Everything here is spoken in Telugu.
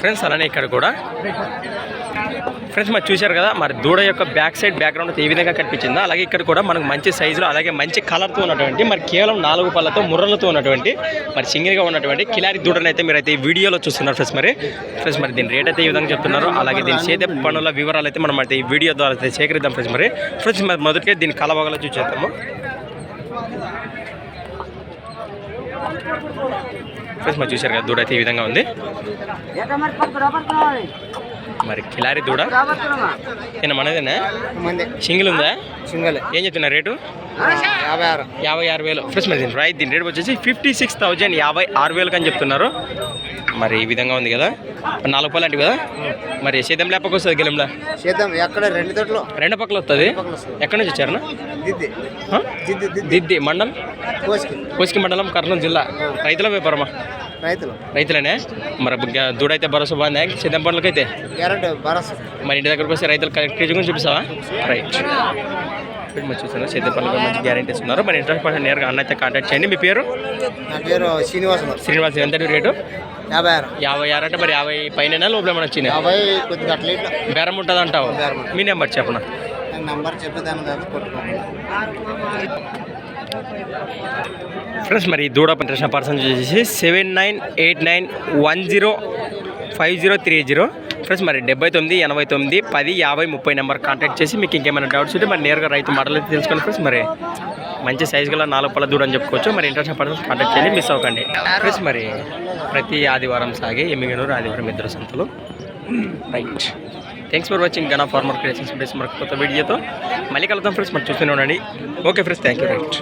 ఫ్రెండ్స్ అలానే ఇక్కడ కూడా. ఫ్రెండ్స్ మరి చూశారు కదా మరి దూడ యొక్క బ్యాక్ సైడ్ బ్యాక్గ్రౌండ్ ఏ విధంగా కనిపించిందో? అలాగే ఇక్కడ కూడా మనకు మంచి సైజులో అలాగే మంచి కలర్తో ఉన్నటువంటి మరి కేవలం నాలుగు పళ్ళతో ముర్రలతో ఉన్నటువంటి మరి సింగిల్గా ఉన్నటువంటి కిలారి దూడని అయితే మీరు అయితే ఈ వీడియోలో చూస్తున్నారు ఫ్రెండ్స్ మరి. ఫ్రెండ్స్ మరి దీని రేట్ అయితే ఈ విధంగా చెప్తున్నారు. అలాగే దీని చేతే పనుల వివరాలు అయితే మనం అయితే ఈ వీడియో ద్వారా అయితే సేకరిద్దాం ఫ్రెండ్స్ మరి. ఫ్రెండ్స్ మరి మొదటిగా దీని కలవగలో చూసేద్దాము. ఫ్రెండ్స్ మరి చూశారు కదా దూడ అయితే ఈ విధంగా ఉంది. మరి కిలారి దూడ? ఏనా మనదేనా? సింగిల్ ఉందా? సింగల్. ఏం చెప్తున్నా రేటు? యాభై ఆరు. యాభై ఆరు వేలు. ఫ్రెష్ మరి దీని రైట్ దీని రేట్ వచ్చేసి ఫిఫ్టీ సిక్స్ థౌజండ్ యాభై ఆరు వేలకు అని చెప్తున్నారు. మరి ఈ విధంగా ఉంది కదా. నాలుగు పళ్ళు అంటే కదా. మరి సేద్యం లేపకు వస్తుంది గెలంలా? చేద్దాం ఎక్కడ? రెండు తోటలు. రెండు పక్కల వస్తుంది. ఎక్కడి నుంచి వచ్చారనా దిద్ది. మండలం? కోసుకి. మండలం కర్నూలు జిల్లా. రైతుల వ్యాపారమా? రైతులు. రైతులనే? మరి గ- దూడ అయితే భరోసా బాగుందా? సేద్యం పనులకైతే? గ్యారెంటీ భరోసా. మరి ఇంటి దగ్గరకు వస్తే రైతులు కరెక్ట్ గురించి చూపిస్తావా? రైట్. ఇప్పుడు మంచి చూస్తున్నారు సేద్యం పనులకు మంచి గ్యారెంటీస్ ఉన్నారు మరి ఇంట్రెస్ట్ పర్సన్ నేరుగా అన్న అయితే కాంటాక్ట్ చేయండి. మీ పేరు? నా పేరు శ్రీనివాసులు శ్రీనివాస్ ఎంత రేటు? యాభై ఆరు. యాభై ఆరు అంటే మరి యాభై పైన లోపల ఏమైనా వచ్చినాయి? యాభై కొద్దిగా అట్లా బేరం ఉంటుంది అంటావు. మీ నెంబర్ చెప్పనా? నంబర్ చెప్పేదాన్ని కాదు కొట్టుకోండి. ఫ్రెండ్స్ మరి దూడ ఇంట్రెస్ట్ పర్సన్ వచ్చేసి seven nine eight nine one zero five zero three zero friends మరి డెబ్బై తొమ్మిది ఎనభై తొమ్మిది పది యాభై ముప్పై నెంబర్ కాంటాక్ట్ చేసి మీకు ఇంకేమైనా డౌట్స్ ఉంటే మరి నేరుగా రైతు మాటలు తెలుసుకోండి ఫ్రెండ్స్ మరి మంచి సైజు గల నాలుగు పళ్ళ దూరం చెప్పుకోవచ్చు. మరి ఇంట్రెస్ట్ పర్సన్స్ కాంటాక్ట్ చేయండి మిస్ అవ్వకండి. ఫ్రెండ్స్ మరి ప్రతి ఆదివారం సాగే ఎమ్మిగనూరు ఆదివారం ఇద్దరు సంతలు. రైట్ థ్యాంక్స్ ఫర్ వాచింగ్ గనా ఫార్మర్ క్రియేషన్స్ ప్లేస్ మరి కొత్త వీడియోతో. మళ్ళీ కలుద్దాం ఫ్రెండ్స్ మరి చూస్తూనే ఉండండి. Okay friends thank you right